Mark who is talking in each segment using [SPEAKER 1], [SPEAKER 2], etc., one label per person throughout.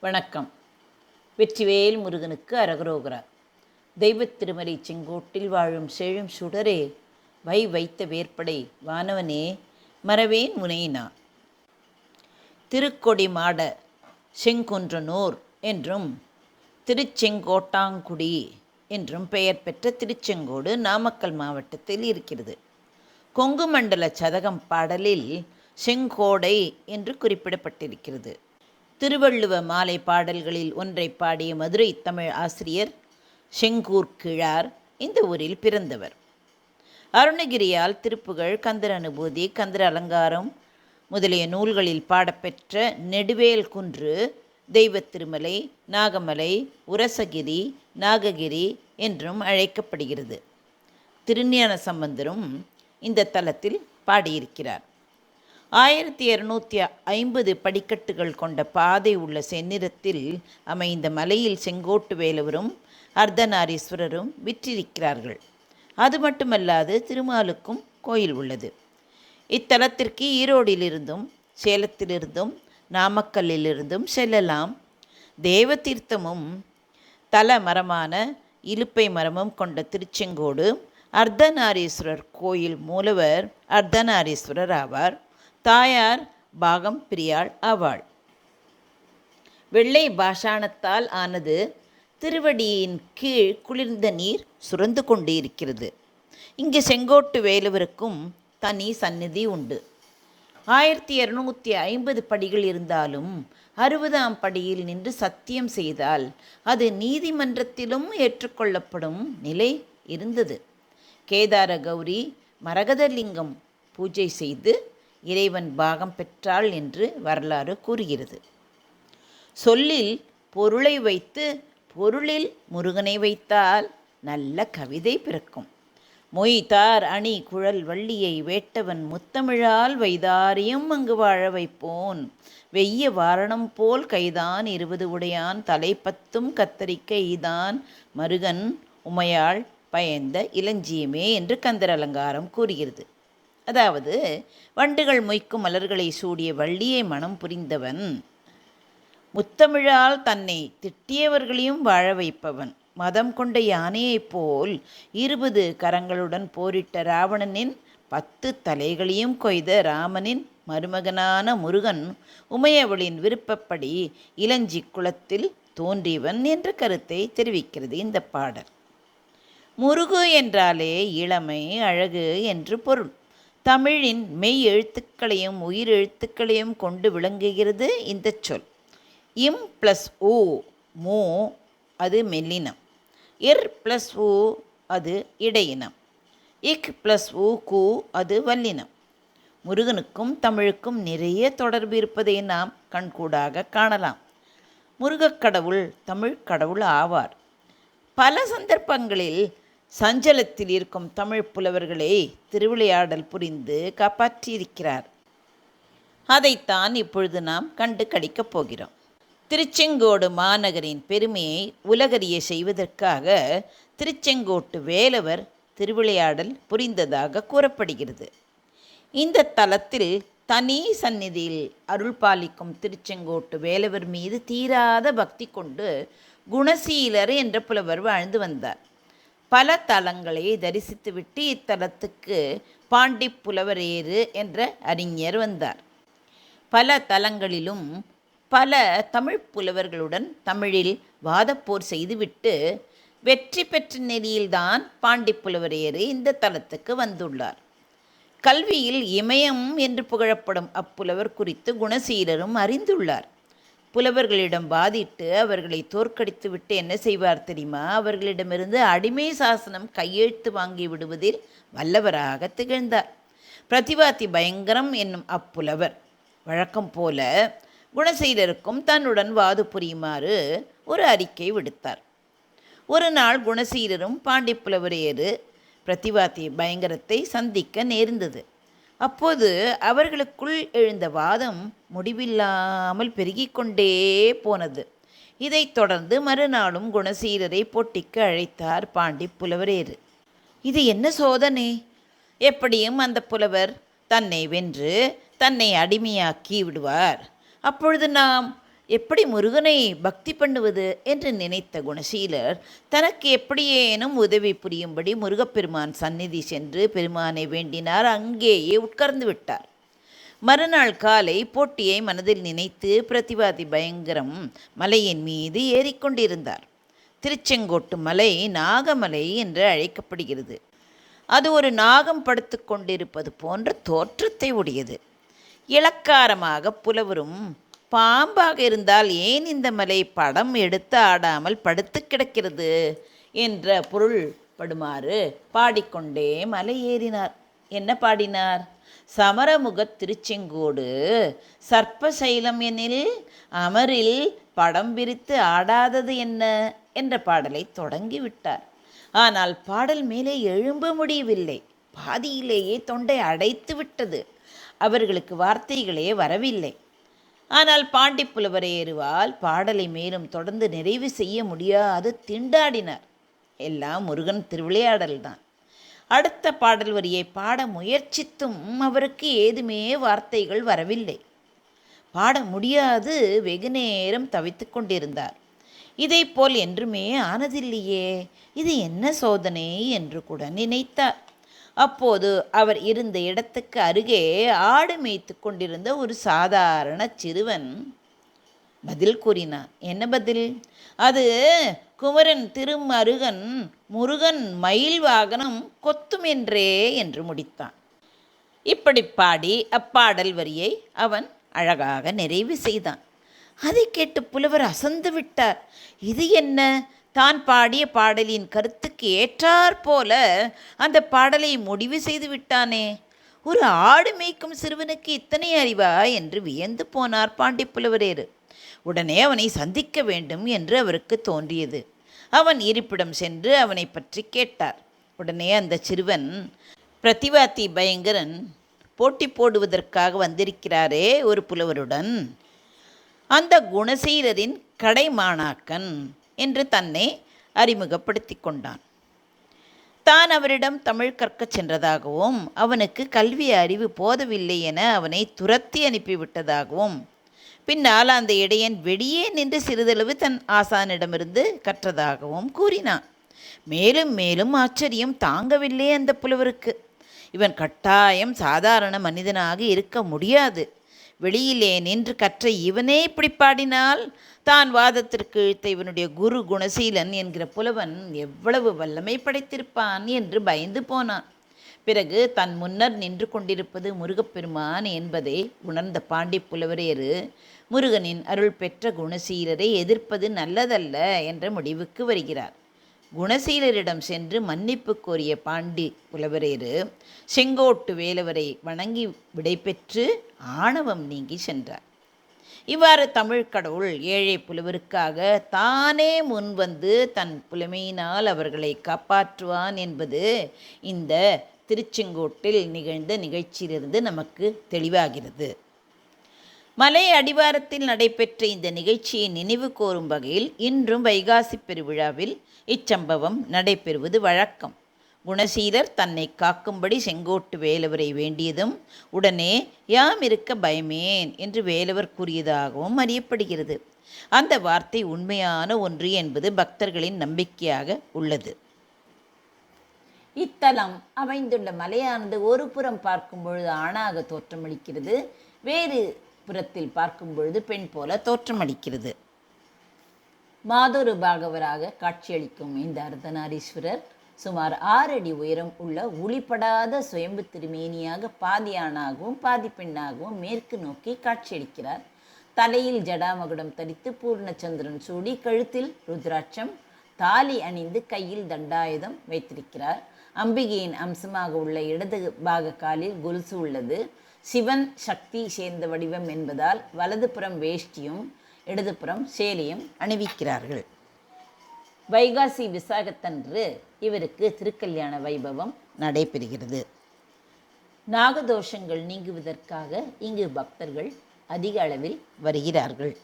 [SPEAKER 1] வணக்கம். வெற்றிவேல் முருகனுக்கு அரகரோகரா. தெய்வத் திருமலை செங்கோட்டில் வாழும் செழும் சுடரே வை வைத்த வேற்படை வானவனே மறவேன் முனையினா திருக்கொடி மாட செங்குன்றனூர் என்றும் திருச்செங்கோட்டாங்குடி என்றும் பெயர் பெற்ற திருச்செங்கோடு நாமக்கல் மாவட்டத்தில் இருக்கிறது. கொங்கு மண்டல சதகம் பாடலில் செங்கோடை என்று குறிப்பிடப்பட்டிருக்கிறது. திருவள்ளுவ மாலை பாடல்களில் ஒன்றை பாடிய மதுரை தமிழ் ஆசிரியர் செங்கூர் கிழார் இந்த ஊரில் பிறந்தவர். அருணகிரியால் திருப்புகழ் கந்தர் அனுபூதி கந்தர் அலங்காரம் முதலிய நூல்களில் பாடப்பெற்ற நெடுவேல் குன்று தெய்வத் திருமலை நாகமலை உரசகிரி நாககிரி என்றும் அழைக்கப்படுகிறது. திருஞான சம்பந்தரும் இந்த தலத்தில் பாடியிருக்கிறார். ஆயிரத்தி இரநூத்தி ஐம்பது படிக்கட்டுகள் கொண்ட பாதை உள்ள செந்நிறத்தில் அமைந்த மலையில் செங்கோட்டு வேலவரும் அர்த்தநாரீஸ்வரரும் விற்றிருக்கிறார்கள். அது மட்டுமல்லாது திருமாலுக்கும் கோயில் உள்ளது. இத்தலத்திற்கு ஈரோடிலிருந்தும் சேலத்திலிருந்தும் நாமக்கல்லிலிருந்தும் செல்லலாம். தேவதீர்த்தமும் தல மரமான இலுப்பை மரமும் கொண்ட திருச்செங்கோடு அர்த்தநாரீஸ்வரர் கோயில் மூலவர் அர்த்தநாரீஸ்வரர் ஆவார். தாயார் பாகம் பிரியாள் ஆவாள் வெள்ளை பாஷாணத்தால் ஆனது திருவடியின் கீழ் குளிர்ந்த நீர் சுரந்து கொண்டு இருக்கிறது இங்கு செங்கோட்டு வேலுவருக்கும் தனி சந்நிதி உண்டு. ஆயிரத்தி இரநூத்தி ஐம்பது படிகள் இருந்தாலும் அறுபதாம் படியில் நின்று சத்தியம் செய்தால் அது நீதிமன்றத்திலும் ஏற்றுக்கொள்ளப்படும் நிலை இருந்தது. கேதார கௌரி மரகதலிங்கம் பூஜை செய்து இறைவன் பாகம் பெற்றாள் என்று வரலாறு கூறுகிறது. சொல்லில் பொருளை வைத்து பொருளில் முருகனை வைத்தால் நல்ல கவிதை பிறக்கும். மொய்தார் அணி குழல் வள்ளியை வேட்டவன் முத்தமிழால் வைதாரியும் அங்கு வாழ வைப்போன். வெய்ய வாரணம் போல் கைதான் இருபது உடையான் தலைப்பத்தும் பத்தும் ஈதான் மருகன் உமையாள் பயந்த இளஞ்சியமே என்று கந்தர் அலங்காரம் கூறுகிறது. அதாவது வண்டுகள் மொய்க்கும் மலர்களை சூடிய வள்ளியை மனம் புரிந்தவன் முத்தமிழால் தன்னை திட்டியவர்களையும் வாழ வைப்பவன் மதம் கொண்ட யானையைப் போல் இருபது கரங்களுடன் போரிட்ட ராவணனின் பத்து தலைகளையும் கொய்த ராமனின் மருமகனான முருகன் உமையவளின் விருப்பப்படி இளஞ்சி குளத்தில் தோன்றியவன் என்ற கருத்தை தெரிவிக்கிறது இந்த பாடல். முருகு என்றாலே இளமை அழகு என்று பொருள். தமிழின் மெய் எழுத்துக்களையும் உயிர் எழுத்துக்களையும் கொண்டு விளங்குகிறது இந்த சொல். இம் ப்ளஸ் ஊ மூ அது மெல்லினம். இர் ப்ளஸ் ஊ அது இடையினம். இக் ப்ளஸ் ஊ கு அது வல்லினம். முருகனுக்கும் தமிழுக்கும் நிறைய தொடர்பு இருப்பதை நாம் கண்கூடாக காணலாம். முருகக் கடவுள் தமிழ் கடவுள் ஆவார். பல சந்தர்ப்பங்களில் சஞ்சலத்தில் இருக்கும் தமிழ் புலவர்களை திருவிளையாடல் புரிந்து காப்பாற்றியிருக்கிறார். அதைத்தான் இப்பொழுது நாம் கண்டு கடிக்கப் போகிறோம். திருச்செங்கோடு மாநகரின் பெருமையை உலகறிய செய்வதற்காக திருச்செங்கோட்டு வேலவர் திருவிளையாடல் புரிந்ததாக கூறப்படுகிறது. இந்த தலத்தில் தனி சந்நிதியில் அருள் பாலிக்கும் திருச்செங்கோட்டு வேலவர் மீது தீராத பக்தி கொண்டு குணசீலர் என்ற புலவர் வாழ்ந்து வந்தார். பல தலங்களை தரிசித்துவிட்டு இத்தலத்துக்கு பாண்டி புலவரேறு என்ற அறிஞர் வந்தார். பல தலங்களிலும் பல தமிழ் புலவர்களுடன் தமிழில் வாதப்போர் செய்துவிட்டு வெற்றி பெற்ற நெறியில்தான் பாண்டி புலவரேறு இந்த தலத்துக்கு வந்துள்ளார். கல்வியில் இமயம் என்று புகழப்படும் அப்புலவர் குறித்து குணசீலரும் அறிந்துள்ளார். புலவர்களிடம் வாதிட்டு அவர்களை தோற்கடித்து விட்டு என்ன செய்வார் தெரியுமா? அவர்களிடமிருந்து அடிமை சாசனம் கையெழுத்து வாங்கி விடுவதில் வல்லவராக திகழ்ந்தார். பிரதிவாதி பயங்கரம் என்னும் அப்புலவர். வழக்கம் போல குணசீலருக்கும் தன்னுடன் வாது புரியுமாறு ஒரு அறிக்கை விடுத்தார். ஒரு நாள் குணசீலரும் பாண்டிப்புலவரையரு பிரதிவாதி பயங்கரத்தை சந்திக்க நேர்ந்தது. அப்போது அவர்களுக்குள் எழுந்த வாதம் முடிவில்லாமல் பெருகிக்கொண்டே போனது. இதைத் தொடர்ந்து மறுநாளும் குணசீரரை போட்டிக்கு அழைத்தார் பாண்டி புலவரேறு. இது என்ன சோதனை? எப்படியும் அந்த புலவர் தன்னை வென்று தன்னை அடிமையாக்கி விடுவார். அப்பொழுது நாம் எப்படி முருகனை பக்தி பண்ணுவது என்று நினைத்த குணசீலர் தனக்கு எப்படியேனும் உதவி புரியும்படி முருகப்பெருமான் சந்நிதி சென்று பெருமானை வேண்டினார். அங்கேயே உட்கார்ந்து விட்டார். மறுநாள் காலை போட்டியை மனதில் நினைத்து பிரதிவாதி பயங்கரம் மலையின் மீது ஏறிக்கொண்டிருந்தார். திருச்செங்கோட்டு மலை நாகமலை என்று அழைக்கப்படுகிறது. அது ஒரு நாகம் படுத்து கொண்டிருப்பது போன்ற தோற்றத்தை உடையது. இலக்காரமாக புலவரும் பாம்பாக இருந்தால் ஏன் இந்த மலை படம் எடுத்து ஆடாமல் படுத்து கிடக்கிறது? என்ற பொருள் படுமாறு பாடிக்கொண்டே மலை ஏறினார். என்ன பாடினார்? சமரமுகத் திருச்செங்கோடு. சர்ப்பசைலம் எனில் அமரில் படம் விரித்து ஆடாதது என்ன? என்ற பாடலை தொடங்கிவிட்டார் ஆனால் பாடல் மேலே எழும்ப முடியவில்லை. பாதியிலேயே தொண்டை அடைத்து விட்டது. அவர்களுக்கு வார்த்தைகளே வரவில்லை. ஆனால் பாண்டி புலவரையேறுவால் பாடலை மேலும் தொடர்ந்து நிறைவு செய்ய முடியாது திண்டாடினார். எல்லாம் முருகன் திருவிளையாடல்தான். அடுத்த பாடல் வரியை பாட முயற்சித்தும் அவருக்கு ஏதுமே வார்த்தைகள் வரவில்லை. பாட முடியாது வெகு நேரம் தவித்து கொண்டிருந்தார். இதைப்போல் என்றுமே ஆனதில்லையே இது என்ன சோதனை என்று கூட நினைத்தார். அப்போது அவர் இருந்த இடத்துக்கு அருகே ஆடு மேய்த்து கொண்டிருந்த ஒரு சாதாரண சிறுவன் பதில் கூறினான் என்ன பதில்? அது குமரன் திருமருகன் முருகன் மயில் வாகனம் கொத்தும் என்றே என்று முடித்தான். இப்படி பாடி அப்பாடல் வரியை அவன் அழகாக நிறைவு செய்தான். அதை கேட்டு புலவர் அசந்து விட்டார். இது என்ன? தான் பாடிய பாடலின் கருத்துக்கு ஏற்றாற் போல அந்த பாடலை முடிவு செய்து விட்டானே. ஒரு ஆடு மேய்க்கும் சிறுவனுக்கு இத்தனை அறிவா என்று வியந்து போனார் பாண்டிப்புலவரேறு உடனே அவனை சந்திக்க வேண்டும் என்று அவருக்கு தோன்றியது. அவன் இருப்பிடம் சென்று அவனை பற்றி கேட்டார். உடனே அந்த சிறுவன் பிரதிவாத்தி பயங்கரன் போட்டி போடுவதற்காக வந்திருக்கிறாரே ஒரு புலவருடன் அந்த குணசீலரின் கடைமாணாக்கன் என்று தன்னை அறிமுகப்படுத்தி கொண்டான் தான் அவரிடம் தமிழ் கற்கச் சென்றதாகவும் அவனுக்கு கல்வி அறிவு போதவில்லை என அவனை துரத்தி அனுப்பிவிட்டதாகவும் பின்னால் அந்த இடையன் வெளியே நின்று சிறிதளவு தன் ஆசானிடமிருந்து கற்றதாகவும் கூறினான். மேலும் மேலும் ஆச்சரியம் தாங்கவில்லை அந்த புலவருக்கு. இவன் கட்டாயம் சாதாரண மனிதனாக இருக்க முடியாது. வெளியிலே நின்று கற்ற இவனே இப்படி பாடினால் தான் வாதத்திற்கு இழுத்த இவனுடைய குரு குணசீலன் என்கிற புலவன் எவ்வளவு வல்லமை படைத்திருப்பான் என்று பயந்து போனான். பிறகு தன் முன்னர் நின்று கொண்டிருப்பது முருகப்பெருமான் என்பதை உணர்ந்த பாண்டி புலவரையரு முருகனின் அருள் பெற்ற குணசீலரை எதிர்ப்பது நல்லதல்ல என்ற முடிவுக்கு வருகிறார். குணசீலரிடம் சென்று மன்னிப்பு கோரிய பாண்டி புலவரேறு செங்கோட்டு வேலவரை வணங்கி விடைபெற்று ஆணவம் நீங்கி சென்றார். இவ்வாறு தமிழ் கடவுள் ஏழை புலவருக்காக தானே முன்வந்து தன் புலமையினால் அவர்களை காப்பாற்றுவான் என்பது இந்த திருச்செங்கோட்டில் நிகழ்ந்த நிகழ்ச்சியிலிருந்து நமக்கு தெளிவாகிறது. மலை அடிவாரத்தில் நடைபெற்ற இந்த நிகழ்ச்சியை நினைவு கோரும் வகையில் இன்றும் வைகாசி பெருவிழாவில் இச்சம்பவம் நடைபெறுவது வழக்கம். குணசீலர் தன்னை காக்கும்படி செங்கோட்டு வேலவரை வேண்டியதும் உடனே யாம் இருக்க பயமேன் என்று வேலவர் கூறியதாகவும் அறியப்படுகிறது. அந்த வார்த்தை உண்மையான ஒன்று என்பது பக்தர்களின் நம்பிக்கையாக உள்ளது. இத்தலம் அமைந்துள்ள மலையானது ஒரு புறம் பார்க்கும் பொழுது ஆணாக தோற்றமளிக்கிறது. வேறு புறத்தில் பார்க்கும் பொழுது பெண் போல தோற்றமளிக்கிறது. மாதொரு பாகவராக காட்சியளிக்கும் இந்த அர்த்தநாரீஸ்வரர் சுமார் ஆறு அடி உயரம் உள்ள ஒளிப்படாத சுயம்பு திருமேனியாக பாதியானாகவும் பாதி பெண்ணாகவும் மேற்கு நோக்கி காட்சியளிக்கிறார். தலையில் ஜடாமகுடம் தரித்து பூர்ணச்சந்திரன் சூடி கழுத்தில் ருத்ராட்சம் தாலி அணிந்து கையில் தண்டாயுதம் வைத்திருக்கிறார். அம்பிகையின் அம்சமாக உள்ள இடது பாக காலில் கொலுசு உள்ளது. சிவன் சக்தி சேர்ந்த வடிவம் என்பதால் வலதுபுறம் வேஷ்டியும் இடதுபுறம் சேலையும் அணிவிக்கிறார்கள். வைகாசி விசாகத்தன்று இவருக்கு திருக்கல்யாண வைபவம் நடைபெறுகிறது. நாகதோஷங்கள் நீங்குவதற்காக இங்கு பக்தர்கள் அதிக அளவில் வருகிறார்கள்.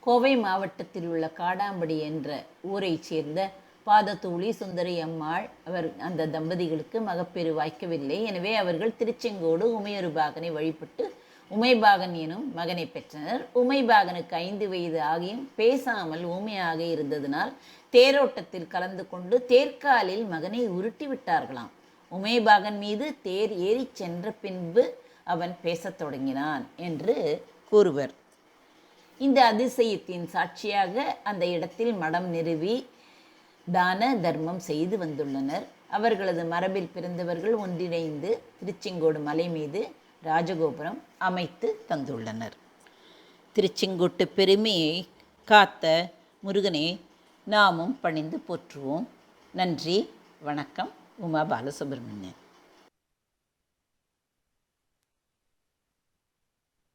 [SPEAKER 1] கோவை மாவட்டத்தில் உள்ள காடாம்படி என்ற ஊரைச் சேர்ந்த பாதத்தூளி சுந்தரி அம்மாள் அவர் அந்த தம்பதிகளுக்கு மகப்பேறு வாய்க்கவில்லை. எனவே அவர்கள் திருச்செங்கோடு உமையொரு பாகனை வழிபட்டு உமைபாகன் எனும் மகனை பெற்றனர். உமைபாகனுக்கு ஐந்து வயது ஆகியும் பேசாமல் ஊமையாக இருந்ததினால் தேரோட்டத்தில் கலந்து கொண்டு தேர்காலில் மகனை உருட்டி விட்டார்களாம் உமைபாகன் மீது தேர் ஏறிச் சென்ற பின்பு அவன் பேசத் தொடங்கினான் என்று கூறுவர். இந்த அதிசயத்தின் சாட்சியாக அந்த இடத்தில் மடம் நிறுவி தான தர்மம் செய்து வந்துள்ளனர். அவர்களது மரபில் பிறந்தவர்கள் ஒன்றிணைந்து திருச்செங்கோடு மலை மீது ராஜகோபுரம் அமைத்து தந்துள்ளனர். திருச்செங்கோட்டு பெருமையை காத்த முருகனே நாமும் பணிந்து போற்றுவோம். நன்றி வணக்கம். உமா பாலசுப்ரமணியன்.